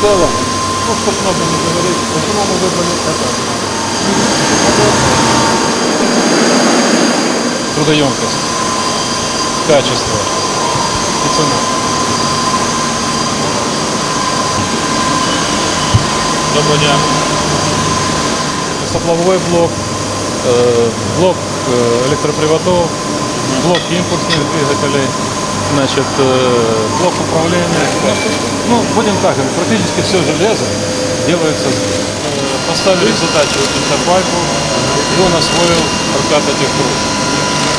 целом, ну, чтобы много не говорить, почему мы выбрали это? Трудоемкость, качество и цена. Доброго дня. Тепловой блок, э, блок э, электроприводов, блок импульсных двигателей, Значит, э, блок управления. Ну, будем так, практически все железо делается. Э, Поставили задачу интерпайпу, и он освоил прокат этих труб.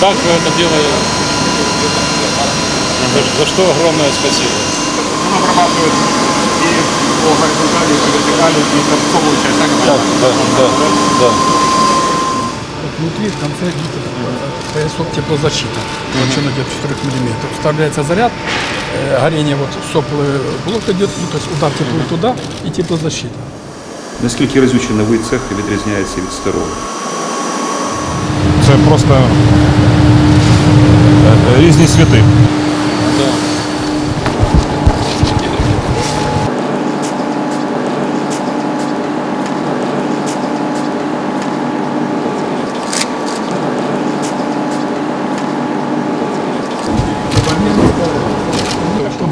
Так это делает, за что огромное спасибо. Он обрабатывает и по горизонтали, и по вертикали, и торцовую часть. Так, Да, да, да, да. Вот Внутри в конце идет поясок теплозащита, толщина где-то 4 мм. Вставляется заряд, э, горение вот соплый блок идет, ну, то есть удар теплый туда и теплозащита. Наскільки разючий новий цех відрізняється від старого? Це просто е, різні світи.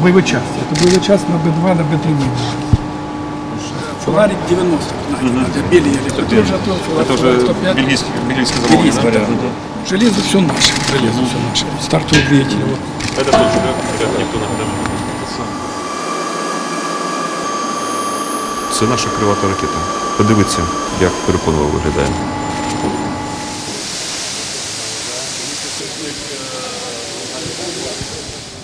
Это боевой часть. Это боевой часть на Б2, на Б3 не Фонарик 90, знаете, это Бельгия. Это тоже от фонарик Це вже 105. бельгійське, бельгійське замовлення. Бельгийский, да. Железо все наше, железо все наше. Стартовый двигатель. Вот. Це теж, як ніхто не Це наша кривата ракета. Подивіться, як переконливо виглядає.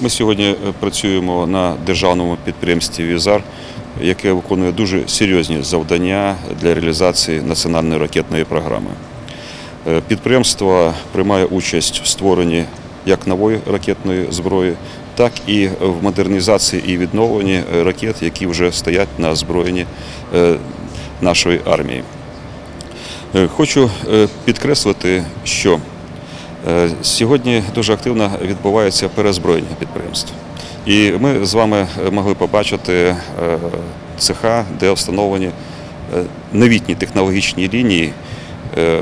Ми сьогодні е, працюємо на державному підприємстві Візар, яке виконує дуже серйозні завдання для реалізації національної ракетної програми. Е, Підприємство приймає участь в створенні як нової ракетної зброї, так і в модернізації і відновленні ракет, які вже стоять на озброєнні е, нашої армії. Хочу підкреслити, що сьогодні дуже активно відбувається перезброєння підприємств. І ми з вами могли побачити е, цеха, де встановлені е, новітні технологічні лінії е,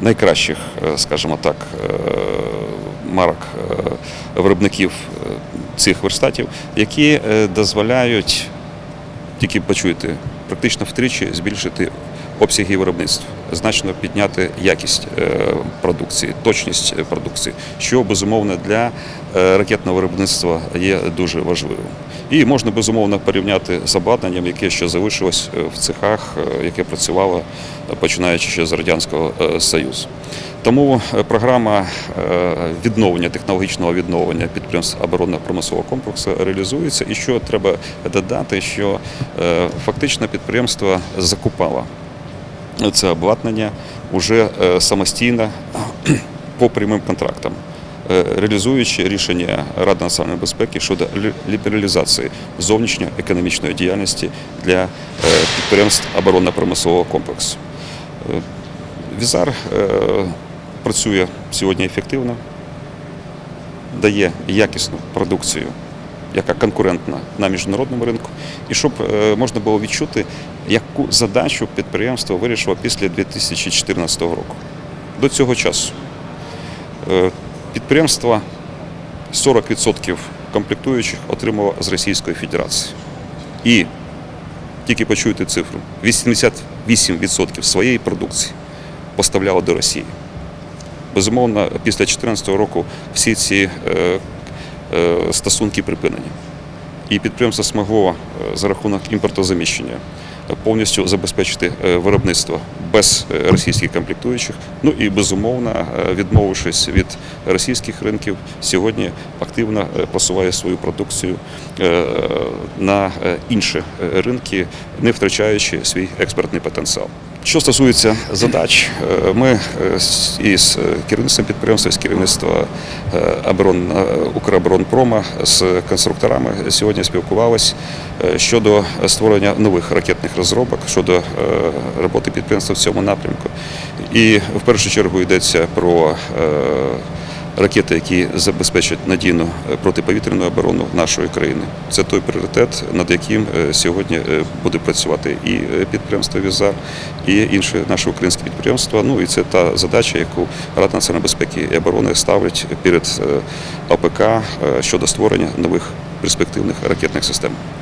найкращих, е, скажімо так, е, марок е, виробників е, цих верстатів, які е, дозволяють тільки почуєте, практично втричі збільшити обсяги виробництва, значно підняти якість е, продукції, точність продукції, що безумовно для е, ракетного виробництва є дуже важливим. І можна безумовно порівняти з обладнанням, яке ще залишилось е, в цехах, яке працювало починаючи ще з радянського союзу. Тому програма відновлення технологічного відновлення підприємств оборонно-промислового комплексу реалізується. І що треба додати, що фактично підприємство закупало це обладнання вже е, самостійно по прямим контрактам. е, Реалізуючи рішення Ради національної безпеки щодо лі- лібералізації зовнішньоекономічної діяльності для е, підприємств оборонно-промислового комплексу. Візар працює сьогодні ефективно, дає якісну продукцію, яка конкурентна на міжнародному ринку, і щоб е, можна було відчути, яку задачу підприємство вирішило після 2014 року. До цього часу е, підприємство 40% комплектуючих отримало з Російської Федерації. І тільки почуєте цифру: 88% своєї продукції поставляло до Росії. Безумовно, після 2014 року всі ці е, стосунки припинені. І підприємство змогло е, за рахунок імпортозаміщення е, повністю забезпечити е, виробництво без е, російських комплектуючих. Ну і безумовно, е, відмовившись від російських ринків, сьогодні активно просуває свою продукцію на інші ринки, не втрачаючи свій експортний потенціал. Що стосується задач, ми із керівництвом підприємства, з керівництва оборон, Укроборонпрома, з конструкторами сьогодні спілкувалися щодо створення нових ракетних розробок, щодо е, роботи підприємства в цьому напрямку. І в першу чергу йдеться про е, ракети, які забезпечать надійну е, протиповітряну оборону нашої країни. Це той пріоритет, над яким сьогодні буде працювати і підприємство Візар, і інші наші українські підприємства. Ну і це та задача, яку Рада національної безпеки і оборони ставить перед е, щодо створення нових перспективних ракетних систем.